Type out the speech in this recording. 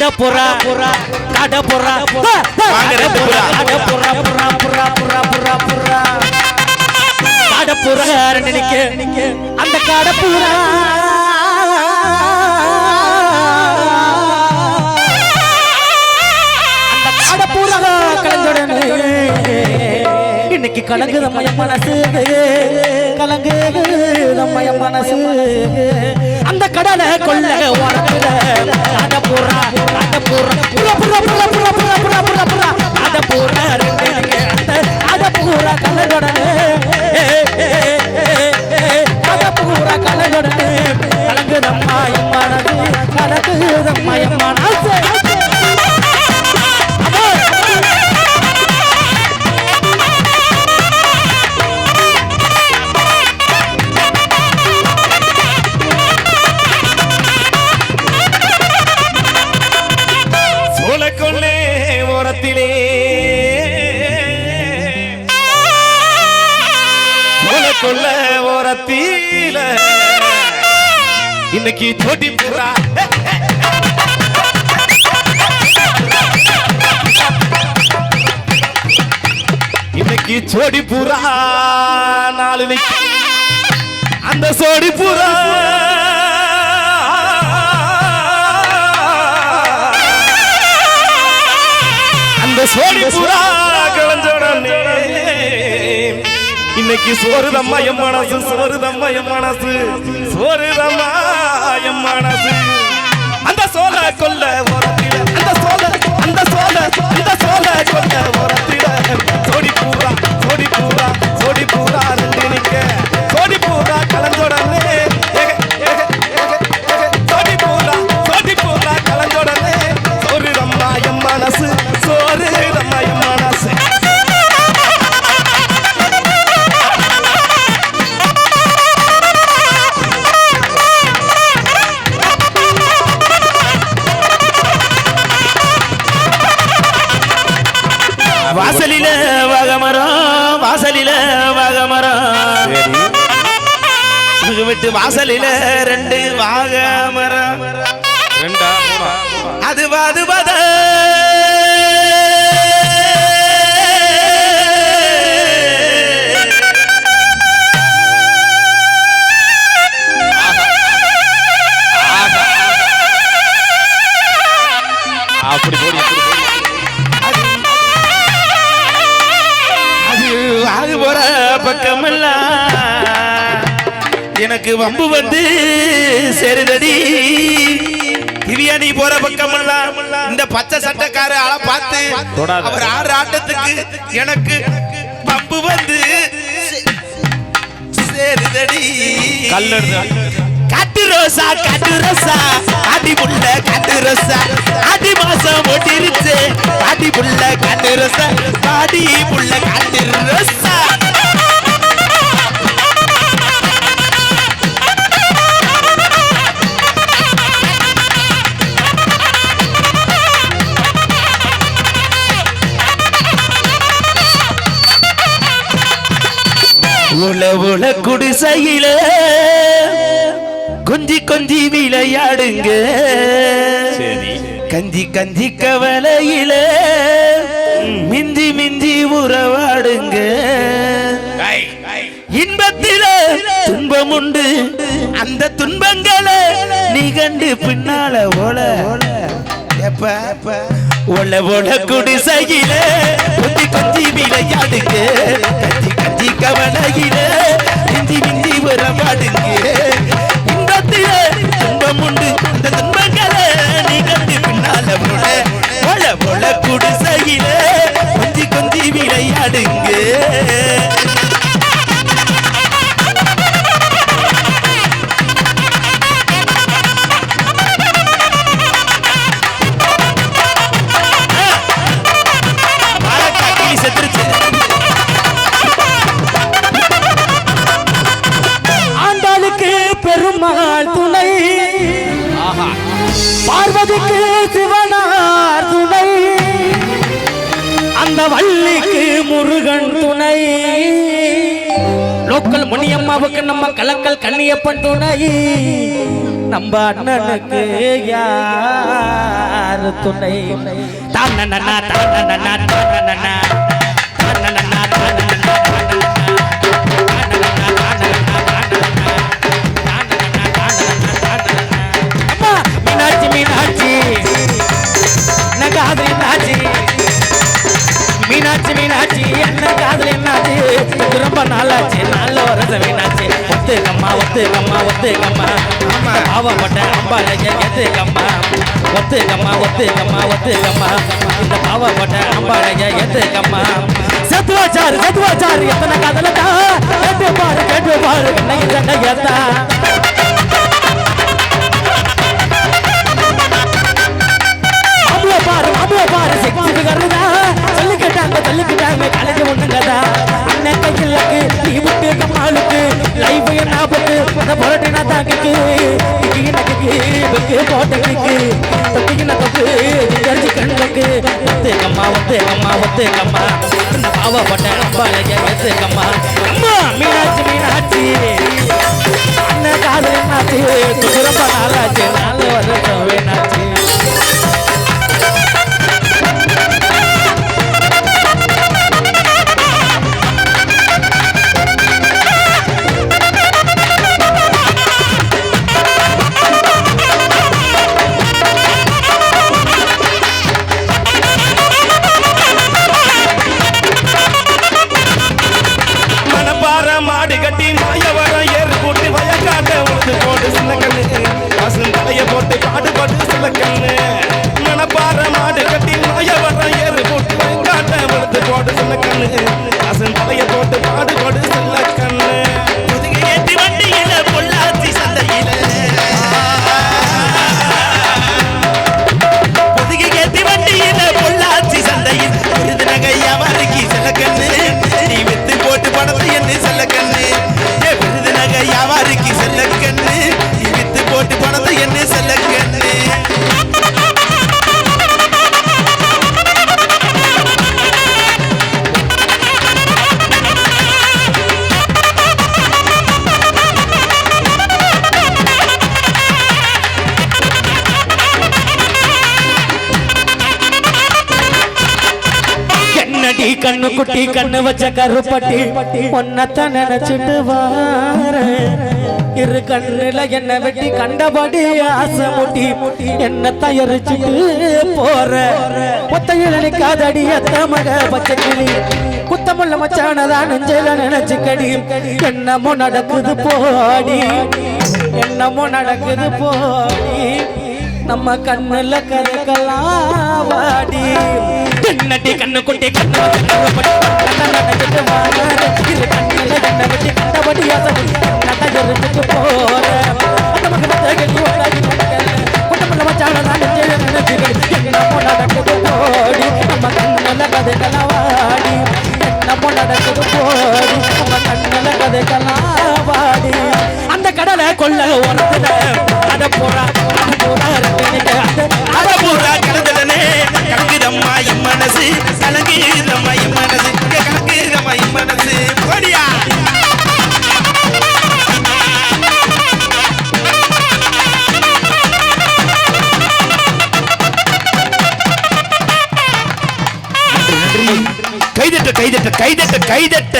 கட புறா புறா கட புறா வாங்கறது புறா. கட புறா புறா புறா புறா புறா. புறா கட புறாரு நினைக்க அந்த கட புறா அந்த கட புறா கலந்துடனே மனசு. அந்த கடலை கொள்ள உனக்குல அட போறா அட போறா. புறா புறா புறா புறா புறா புறா பூரா இன்னைக்கு சோட்டி பூரா இன்னைக்கு சோடி பூரா நாலு அந்த சோடி பூரா அந்த சோடி பூரா கலஞ்சோடனே இன்னைக்கு சோறுதம்மா என் மனசு சோறுதம்மா எம் மனசு. சோறுதம்மா. என் மனசு. அந்த சோழ கொல்ல வாசலில வகமரம் வாசலில வகமரம் விட்டு வாசலில ரெண்டு வாகமரம் ரெண்டா? அது அது பத எனக்கு வம்பு வந்து சேருதடி. திவ்யானி போற பக்கமெல்லாம் இந்த பச்சை சட்டைக்கார ஆளை பார்த்து. அவர் ஆடுற ஆட்டத்துக்கு எனக்கு வம்பு வந்து சேருதடி. காட்டு ரோசா காட்டு ரோசா. ஆடி புள்ள காட்டு ரோசா. ஆடி மாசம் ஒட்டிருச்சு. ஆடி புள்ள காட்டு ரோசா. ஆடி புள்ள காட்டு ரோசா. உல குடிசையில கொஞ்சி கொஞ்சி விளையாடுங்க. கஞ்சி கஞ்சி கவலையில மிஞ்சி மிஞ்சி உறவாடுங்க. இன்பத்தில துன்பம் உண்டு அந்த துன்பங்களை நீ கண்டு பின்னால ஓல. ஒல ஒல குடிசையில கொஞ்சி கொஞ்சி விளையாடுங்க. நெஞ்சி கவலையிலே நெஞ்சி மிஞ்சி வர பாடுங்க. இன்பத்திலே துன்பம் உண்டு அந்த துன்பங்களை நீ கண்டு பின்னால் அவனோட மொழ மொழ குடிசையிலே. துணை. லோக்கல் முனியம்மாவுக்கு நம்ம கலக்கல் கண்ணியப்பன் துணை. நம்ம அண்ணனுக்கு யார் துணை? தான் நன்னா தான் நன்னா தான் நன்னா ஒத்துக்கம்மா ஒத்துக்கம்மா பாவப்பட்ட அம்பாளைய எத்துக்கம்மா ஒத்துக்கம்மா ஒத்துக்கம்மா ஒத்துக்கம்மா இந்த பாவப்பட்ட அம்பாளைய எத்துக்கம்மா சத்துவாச்சாரு சத்துவாச்சாரு எத்தனை காதலதா கேட்டு பாரு கேட்டு பாரு. கண்ணகி சண்டையத்தா நகைக்கு தாக்கிக்கு நகைக்கு வெக்கு போட்ட கிக்கு தொட்டிக்கின தொட்டு தெரிஞ்சு கண்ணுக்கு. ஒத்து கம்மா ஒத்து கம்மா ஒத்து கம்மா. இந்த பாவப்பட்ட அம்பாளைய எத்து கம்மா. அம்மா மீனாட்சி மீனாட்சி. அண்ணன் காதல் என்னாச்சு ரொம்ப நாளாச்சு நாலு வருஷம் வேணாச்சு பட்டி கண்ணு குட்டி கண்ணு வச்ச கருப்பட்டி ஒன்னத்தான் நினைச்சிட்டு வார இரு கண்ணுல என்ன வெட்டி கண்டபடி ஆசை முட்டி என்ன எரிச்சிட்டு போற ஒத்தையில நிக்காதடி அத்த மக பச்சை குத்தமுள்ள மச்சானதான் மச்சானதா நினைச்சு கடி என்னமோ நடக்குது போடி என்னமோ நடக்குது போடி நம்ம கண்ணுல கருக்கலாம் வாடி கண்ணட்டி கண்ணு குட்டி கண்ணு வச்சு கைதட்ட